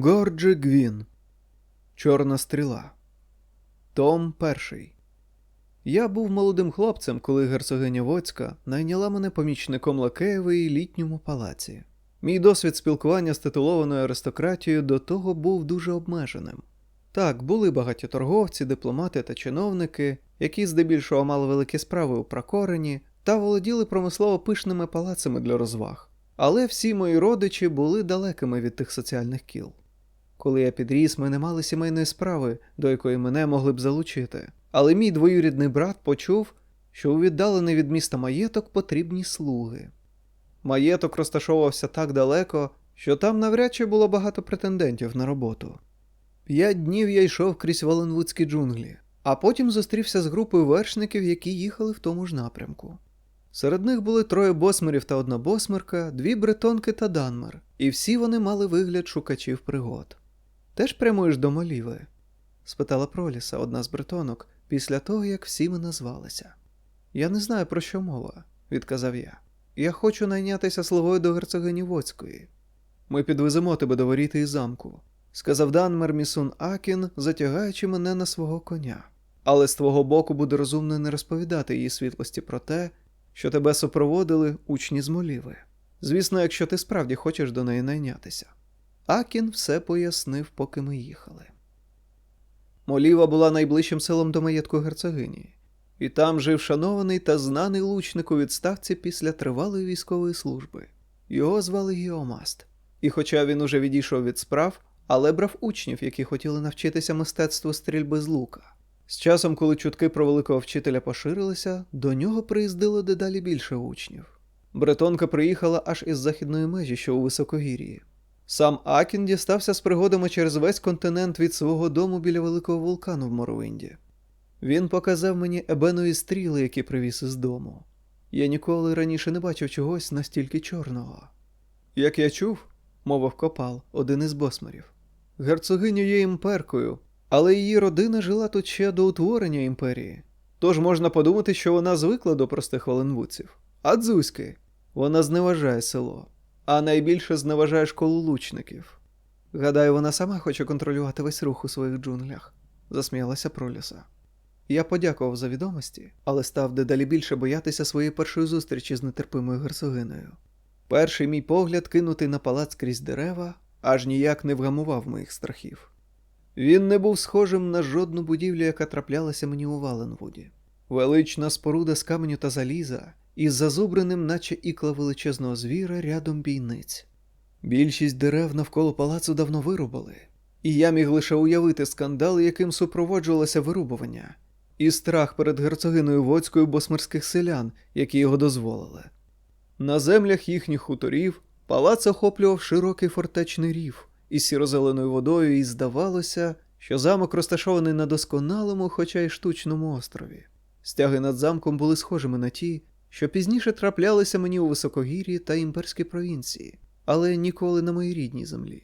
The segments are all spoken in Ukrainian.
Горджі Гвін. Чорна стріла. Том перший. Я був молодим хлопцем, коли герцогиня Воцька найняла мене помічником лакеєвої літньому палаці. Мій досвід спілкування з титулованою аристократією до того був дуже обмеженим. Так, були багаті торговці, дипломати та чиновники, які здебільшого мали великі справи у прокорені та володіли промислово пишними палацами для розваг. Але всі мої родичі були далекими від тих соціальних кіл. Коли я підріс, ми не мали сімейної справи, до якої мене могли б залучити. Але мій двоюрідний брат почув, що у віддалений від міста маєток потрібні слуги. Маєток розташовувався так далеко, що там навряд чи було багато претендентів на роботу. П'ять днів я йшов крізь Валенвудські джунглі, а потім зустрівся з групою вершників, які їхали в тому ж напрямку. Серед них були троє босмерів та одна босмерка, дві бретонки та данмер, і всі вони мали вигляд шукачів пригод. Теж прямуєш до Моліви? спитала Проліса, одна з бретонок, після того, як всі ми назвалися. Я не знаю, про що мова, відказав я. Я хочу найнятися слугою до герцогині Воцької. Ми підвеземо тебе до воріти і замку, сказав Данмер Місун Акін, затягаючи мене на свого коня. Але з твого боку буде розумно не розповідати її світлості про те, що тебе супроводили учні з моліви. Звісно, якщо ти справді хочеш до неї найнятися. Акін все пояснив, поки ми їхали. Моліва була найближчим селом до маєтку герцогині, і там жив шанований та знаний лучник у відставці після тривалої військової служби. Його звали Гіомаст. І хоча він уже відійшов від справ, але брав учнів, які хотіли навчитися мистецтву стрільби з лука. З часом, коли чутки про великого вчителя поширилися, до нього приїздило дедалі більше учнів. Бретонка приїхала аж із західної межі, що у високогір'ї. Сам Акін дістався з пригодами через весь континент від свого дому біля великого вулкану в Моровинді. Він показав мені ебенові стріли, які привіз із дому. Я ніколи раніше не бачив чогось настільки чорного. Як я чув, мовив Копал, один із босмарів. Герцогиню є імперкою, але її родина жила тут ще до утворення імперії. Тож можна подумати, що вона звикла до простих валенвудців. А дзузьки, вона зневажає село, а найбільше зневажає школу лучників. Гадаю, вона сама хоче контролювати весь рух у своїх джунглях, засміялася Проліса. Я подякував за відомості, але став дедалі більше боятися своєї першої зустрічі з нетерпимою герцогинею. Перший мій погляд, кинутий на палац крізь дерева, аж ніяк не вгамував моїх страхів. Він не був схожим на жодну будівлю, яка траплялася мені у Валенвуді. Велична споруда з каменю та заліза, із зазубреним, наче ікла величезного звіра, рядом бійниць. Більшість дерев навколо палацу давно вирубали, і я міг лише уявити скандал, яким супроводжувалося вирубування, і страх перед герцогиною Воцькою босмирських селян, які його дозволили. На землях їхніх хуторів палац охоплював широкий фортечний рів із сірозеленою водою, і здавалося, що замок розташований на досконалому, хоча й штучному острові. Стяги над замком були схожими на ті, що пізніше траплялися мені у високогір'ї та імперській провінції, але ніколи на моїй рідній землі.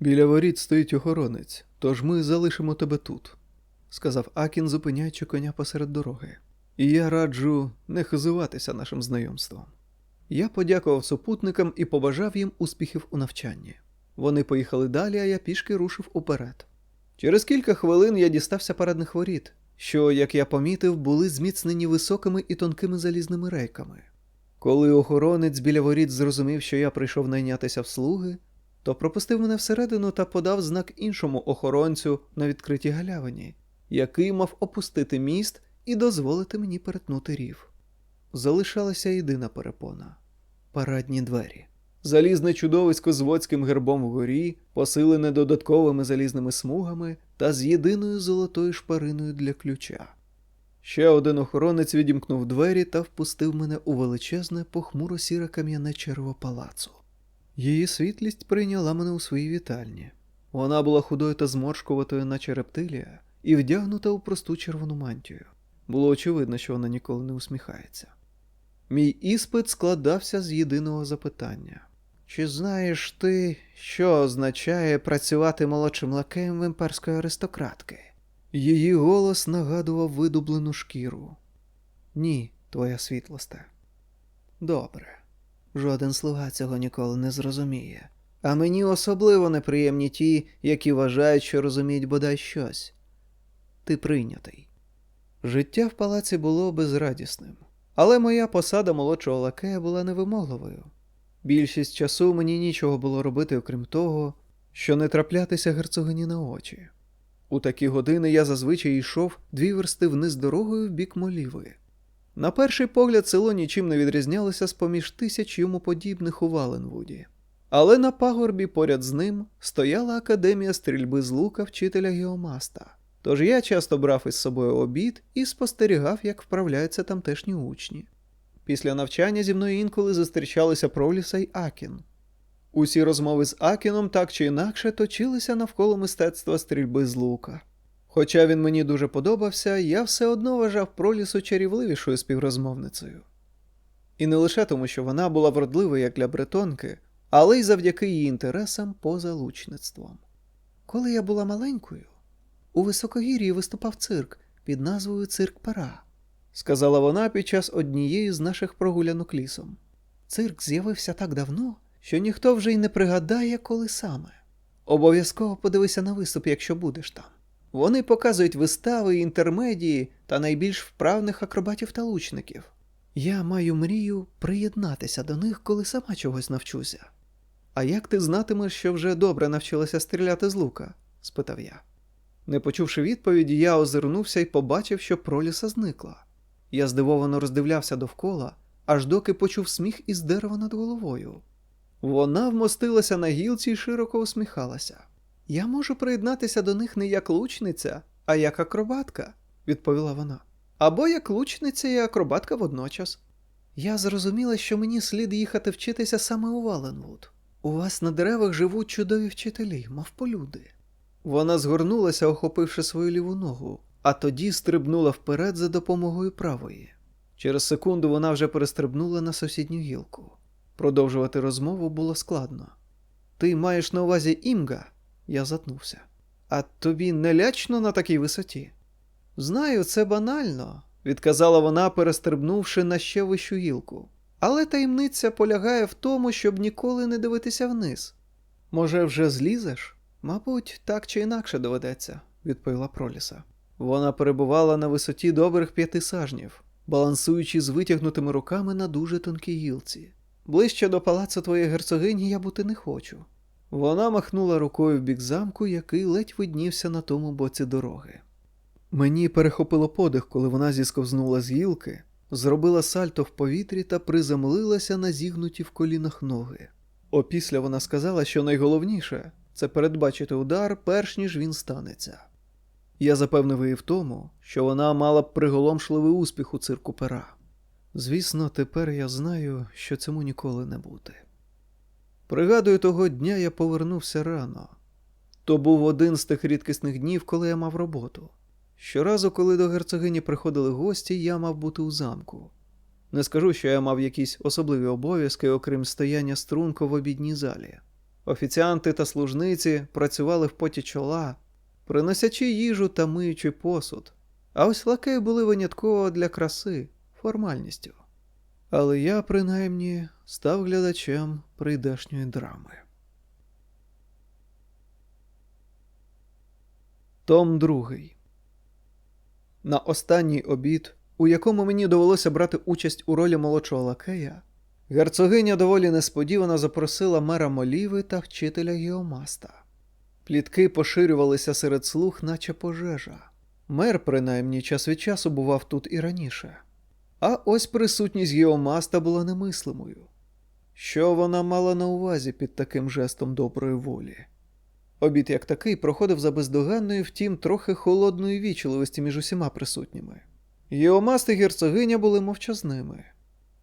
Біля воріт стоїть охоронець, тож ми залишимо тебе тут, сказав Акін, зупиняючи коня посеред дороги. І я раджу не хизуватися нашим знайомством. Я подякував супутникам і побажав їм успіхів у навчанні. Вони поїхали далі, а я пішки рушив уперед. Через кілька хвилин я дістався парадних воріт, що, як я помітив, були зміцнені високими і тонкими залізними рейками. Коли охоронець біля воріт зрозумів, що я прийшов найнятися в слуги, то пропустив мене всередину та подав знак іншому охоронцю на відкритій галявині, який мав опустити міст і дозволити мені перетнути рів. Залишалася єдина перепона парадні двері. Залізне чудовисько з водським гербом вгорі, посилене додатковими залізними смугами та з єдиною золотою шпариною для ключа. Ще один охоронець відімкнув двері та впустив мене у величезне похмуро сіре кам'яне черво палацу. Її світлість прийняла мене у своїй вітальні. Вона була худою та зморшкуватою, наче рептилія, і вдягнута у просту червону мантію. Було очевидно, що вона ніколи не усміхається. Мій іспит складався з єдиного запитання. Чи знаєш ти, що означає працювати молодшим лакеєм імперської аристократки? Її голос нагадував видублену шкіру. Ні, твоя світлосте. Добре. Жоден слуга цього ніколи не зрозуміє. А мені особливо неприємні ті, які вважають, що розуміють бодай щось. Ти прийнятий. Життя в палаці було безрадісним, але моя посада молодшого лакея була невимогливою. Більшість часу мені нічого було робити, окрім того, що не траплятися герцогині на очі. У такі години я зазвичай йшов дві версти вниз дорогою в бік моліви. На перший погляд, село нічим не відрізнялося з поміж тисяч йому подібних у Валенвуді. Але на пагорбі поряд з ним стояла академія стрільби з лука вчителя Геомаста. Тож я часто брав із собою обід і спостерігав, як вправляються тамтешні учні. Після навчання зі мною інколи зустрічалися Проліса й Акін. Усі розмови з Акіном так чи інакше точилися навколо мистецтва стрільби з лука. Хоча він мені дуже подобався, я все одно вважав Пролісу чарівливішою співрозмовницею. І не лише тому, що вона була вродливою як для бретонки, але й завдяки її інтересам поза лучництвом. Коли я була маленькою, у високогір'ї виступав цирк під назвою Цирк Пера, сказала вона під час однієї з наших прогулянок лісом. Цирк з'явився так давно, що ніхто вже й не пригадає, коли саме. Обов'язково подивися на виступ, якщо будеш там. Вони показують вистави, інтермедії та найбільш вправних акробатів та лучників. Я маю мрію приєднатися до них, коли сама чогось навчуся. А як ти знатимеш, що вже добре навчилася стріляти з лука? спитав я. Не почувши відповіді, я озирнувся і побачив, що проліса зникла. Я здивовано роздивлявся довкола, аж доки почув сміх із дерева над головою. Вона вмостилася на гілці і широко усміхалася. Я можу приєднатися до них не як лучниця, а як акробатка, відповіла вона. Або як лучниця і акробатка водночас. Я зрозуміла, що мені слід їхати вчитися саме у Валенвуд. У вас на деревах живуть чудові вчителі, мавполюди. Вона згорнулася, охопивши свою ліву ногу, а тоді стрибнула вперед за допомогою правої. Через секунду вона вже перестрибнула на сусідню гілку. Продовжувати розмову було складно. Ти маєш на увазі імга? Я затнувся. А тобі не лячно на такій висоті? Знаю, це банально, відказала вона, перестрибнувши на ще вищу гілку. Але таємниця полягає в тому, щоб ніколи не дивитися вниз. Може, вже злізеш? Мабуть, так чи інакше доведеться, відповіла Проліса. Вона перебувала на висоті добрих п'яти сажнів, балансуючи з витягнутими руками на дуже тонкій гілці. Ближче до палацу твоєї герцогині я бути не хочу. Вона махнула рукою в бік замку, який ледь виднівся на тому боці дороги. Мені перехопило подих, коли вона зісковзнула з гілки, зробила сальто в повітрі та приземлилася на зігнуті в колінах ноги. Опісля вона сказала, що найголовніше це передбачити удар, перш ніж він станеться. Я запевнив її в тому, що вона мала б приголомшливий успіх у цирку пера. Звісно, тепер я знаю, що цьому ніколи не бути. Пригадую, того дня я повернувся рано. То був один з тих рідкісних днів, коли я мав роботу. Щоразу, коли до герцогині приходили гості, я мав бути у замку. Не скажу, що я мав якісь особливі обов'язки, окрім стояння струнко в обідній залі. Офіціанти та служниці працювали в поті чола, приносячи їжу та миючи посуд, а ось лакеї були винятково для краси, формальністю. Але я, принаймні, став глядачем прийдешньої драми. Том другий. На останній обід, у якому мені довелося брати участь у ролі молодшого лакея, герцогиня доволі несподівано запросила мера моліви та вчителя Геомаста. Плітки поширювалися серед слух, наче пожежа. Мер, принаймні, час від часу бував тут і раніше. А ось присутність Геомаста була немислимою. Що вона мала на увазі під таким жестом доброї волі? Обід як такий проходив за бездоганною, втім, трохи холодної вічливості між усіма присутніми. Геомаст і герцогиня були мовчазними.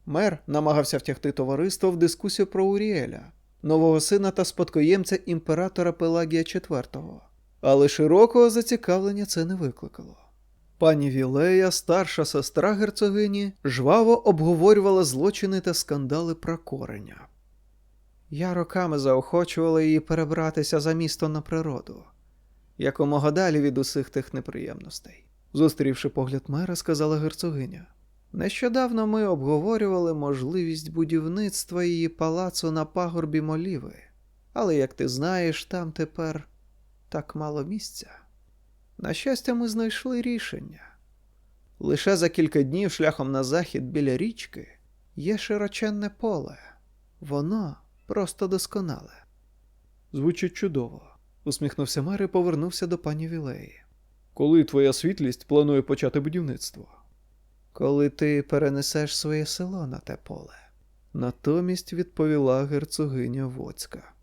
Мер намагався втягти товариство в дискусію про Уріеля, нового сина та спадкоємця імператора Пелагія IV, але широкого зацікавлення це не викликало. Пані Вілея, старша сестра герцогині, жваво обговорювала злочини та скандали про кореня. Я роками заохочувала її перебратися за місто на природу, якомога далі від усіх тих неприємностей. Зустрівши погляд мера, сказала герцогиня. Нещодавно ми обговорювали можливість будівництва її палацу на пагорбі моліви, але, як ти знаєш, там тепер так мало місця. На щастя, ми знайшли рішення. Лише за кілька днів шляхом на захід біля річки є широченне поле. Воно просто досконале. Звучить чудово, усміхнувся мер і повернувся до пані Вілеї. Коли твоя світлість планує почати будівництво? Коли ти перенесеш своє село на те поле. Натомість відповіла герцогиня Воцька.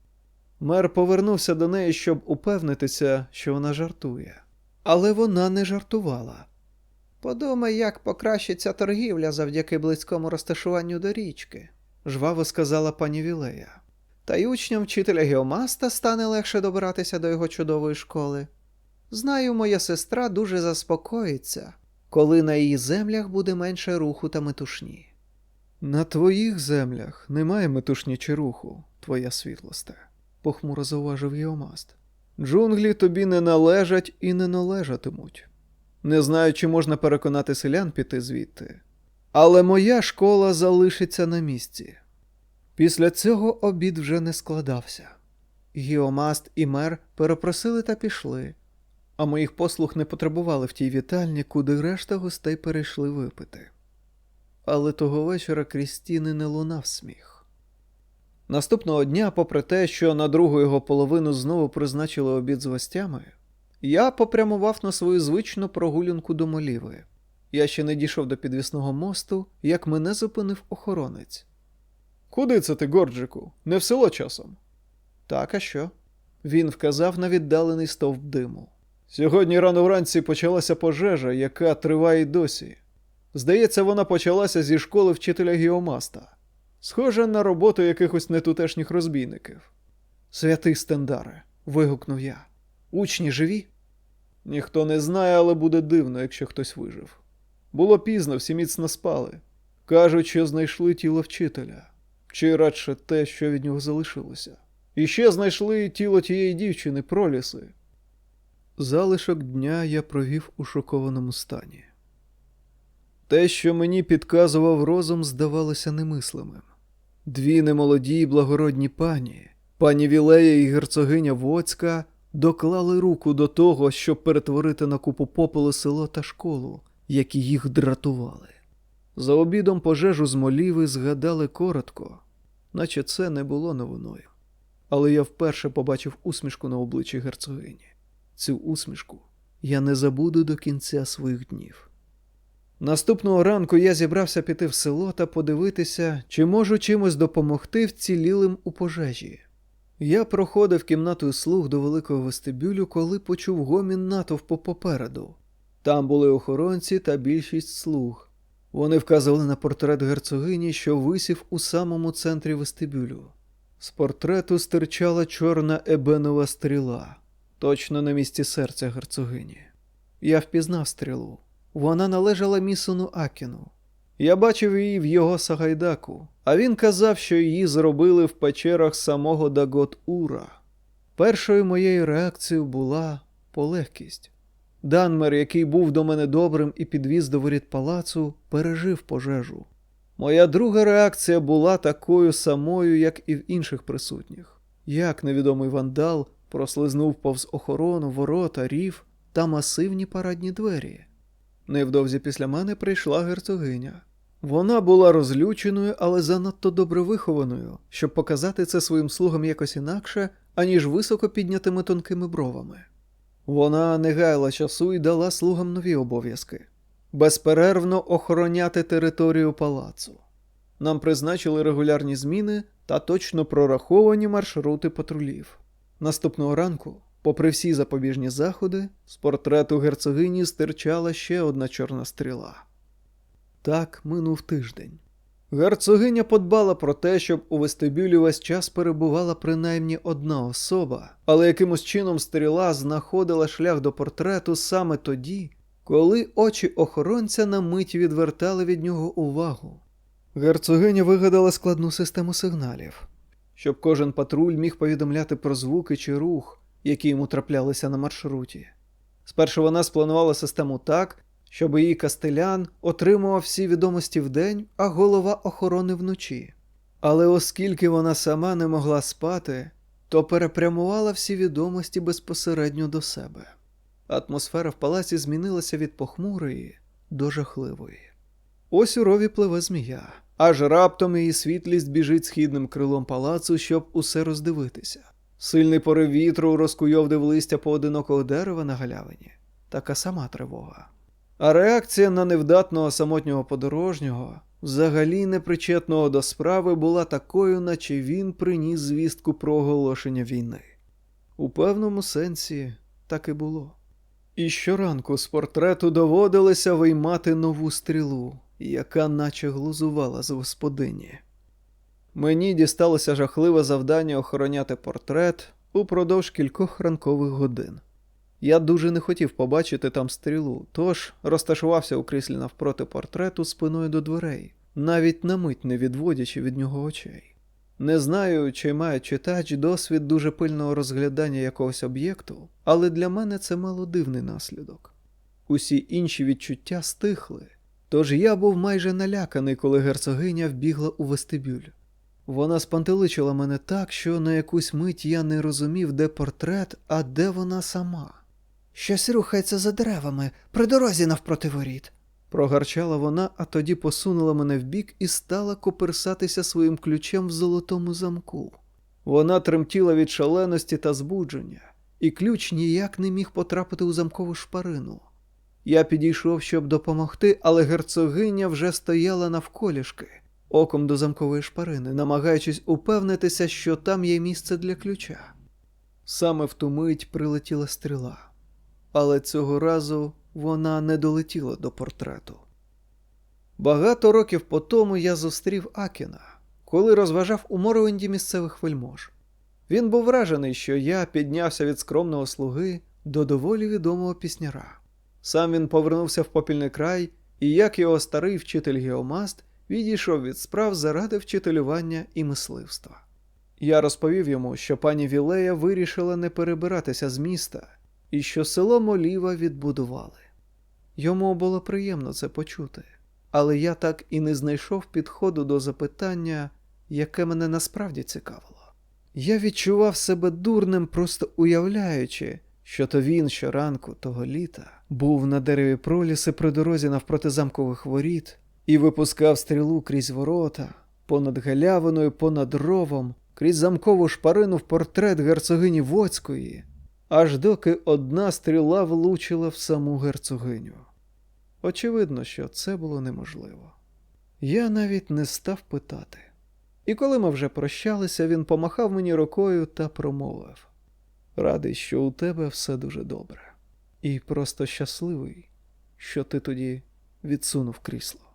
Мер повернувся до неї, щоб упевнитися, що вона жартує. Але вона не жартувала. Подумай, як покращиться торгівля завдяки близькому розташуванню до річки, жваво сказала пані Вілея. Та й учням вчителя Геомаста стане легше добиратися до його чудової школи. Знаю, моя сестра дуже заспокоїться, коли на її землях буде менше руху та метушні. На твоїх землях немає метушні чи руху, твоя світлосте, похмуро зауважив Геомаст. Джунглі тобі не належать і не належатимуть. Не знаю, чи можна переконати селян піти звідти. Але моя школа залишиться на місці. Після цього обід вже не складався. Гіомаст і мер перепросили та пішли, а моїх послуг не потребували в тій вітальні, куди решта гостей перейшли випити. Але того вечора крізь стіни не лунав сміх. Наступного дня, попри те, що на другу його половину знову призначили обід з гостями, я попрямував на свою звичну прогулянку до моліви. Я ще не дійшов до підвісного мосту, як мене зупинив охоронець. Куди це ти, Горджику? Не в село часом? Так, а що? Він вказав на віддалений стовп диму. Сьогодні рано вранці почалася пожежа, яка триває досі. Здається, вона почалася зі школи вчителя Геомаста. Схоже на роботу якихось нетутешніх розбійників. Святий Стендаре, вигукнув я. Учні живі? Ніхто не знає, але буде дивно, якщо хтось вижив. Було пізно, всі міцно спали. Кажуть, що знайшли тіло вчителя, чи радше те, що від нього залишилося. І ще знайшли тіло тієї дівчини проліси. Залишок дня я провів у шокованому стані. Те, що мені підказував розум, здавалося немислимим. Дві немолоді й благородні пані, пані Вілея і герцогиня Воцька, доклали руку до того, щоб перетворити на купу попелу село та школу, які їх дратували. За обідом пожежу з моліви згадали коротко, наче це не було новиною. Але я вперше побачив усмішку на обличчі герцогині. Цю усмішку я не забуду до кінця своїх днів. Наступного ранку я зібрався піти в село та подивитися, чи можу чимось допомогти вцілілим у пожежі. Я проходив кімнатою слуг до великого вестибюлю, коли почув гомін натовпу попереду. Там були охоронці та більшість слуг. Вони вказували на портрет герцогині, що висів у самому центрі вестибюлю. З портрету стирчала чорна ебенова стріла, точно на місці серця герцогині. Я впізнав стрілу. Вона належала місуну Акіну. Я бачив її в його Сагайдаку, а він казав, що її зробили в печерах самого Дагот Ура. Першою моєю реакцією була полегкість. Данмер, який був до мене добрим і підвіз до воріт палацу, пережив пожежу. Моя друга реакція була такою самою, як і в інших присутніх. Як невідомий вандал прослизнув повз охорону, ворота, рів та масивні парадні двері. Невдовзі після мене прийшла герцогиня. Вона була розлюченою, але занадто добре вихованою, щоб показати це своїм слугам якось інакше, аніж високо піднятими тонкими бровами. Вона не гаяла часу і дала слугам нові обов'язки безперервно охороняти територію палацу. Нам призначили регулярні зміни та точно прораховані маршрути патрулів. Наступного ранку, попри всі запобіжні заходи, з портрету герцогині стирчала ще одна чорна стріла. Так минув тиждень. Герцогиня подбала про те, щоб у вестибюлі весь час перебувала принаймні одна особа, але якимось чином стріла знаходила шлях до портрету саме тоді, коли очі охоронця на мить відвертали від нього увагу. Герцогиня вигадала складну систему сигналів, щоб кожен патруль міг повідомляти про звуки чи рух, які йому траплялися на маршруті. Спершу вона спланувала систему так, щоб її кастелян отримував всі відомості вдень, а голова охорони вночі. Але оскільки вона сама не могла спати, то перепрямувала всі відомості безпосередньо до себе. Атмосфера в палаці змінилася від похмурої до жахливої. Ось у рові пливе змія, аж раптом її світлість біжить східним крилом палацу, щоб усе роздивитися. Сильний порив вітру розкуйовдив листя поодинокого дерева на галявині. Така сама тривога. А реакція на невдатного самотнього подорожнього, взагалі непричетного до справи, була такою, наче він приніс звістку про оголошення війни. У певному сенсі так і було. І щоранку з портрету доводилося виймати нову стрілу, яка наче глузувала з господині. Мені дісталося жахливе завдання охороняти портрет упродовж кількох ранкових годин. Я дуже не хотів побачити там стрілу, тож розташувався у кріслі навпроти портрету спиною до дверей, навіть на мить не відводячи від нього очей. Не знаю, чи має читач досвід дуже пильного розглядання якогось об'єкту, але для мене це мало дивний наслідок. Усі інші відчуття стихли, тож я був майже наляканий, коли герцогиня вбігла у вестибюль. Вона спантеличила мене так, що на якусь мить я не розумів, де портрет, а де вона сама. Щось рухається за деревами, при дорозі навпроти воріт. Прогарчала вона, а тоді посунула мене вбік і стала коперсатися своїм ключем в золотому замку. Вона тремтіла від шаленості та збудження, і ключ ніяк не міг потрапити у замкову шпарину. Я підійшов, щоб допомогти, але герцогиня вже стояла навколішки, оком до замкової шпарини, намагаючись упевнитися, що там є місце для ключа. Саме в ту мить прилетіла стріла, але цього разу вона не долетіла до портрету. Багато років по тому я зустрів Акіна, коли розважав у Моровенді місцевих вельмож. Він був вражений, що я піднявся від скромного слуги до доволі відомого пісняра. Сам він повернувся в попільний край, і як його старий вчитель Геомаст відійшов від справ заради вчителювання і мисливства. Я розповів йому, що пані Вілея вирішила не перебиратися з міста і що село Моліва відбудували. Йому було приємно це почути, але я так і не знайшов підходу до запитання, яке мене насправді цікавило. Я відчував себе дурним, просто уявляючи, що то він щоранку того літа був на дереві проліси при дорозі навпроти замкових воріт і випускав стрілу крізь ворота, понад галявиною, понад ровом, крізь замкову шпарину в портрет герцогині Воцької, аж доки одна стріла влучила в саму герцогиню. Очевидно, що це було неможливо. Я навіть не став питати. І коли ми вже прощалися, він помахав мені рукою та промовив Радий, що у тебе все дуже добре, і просто щасливий, що ти тоді відсунув крісло.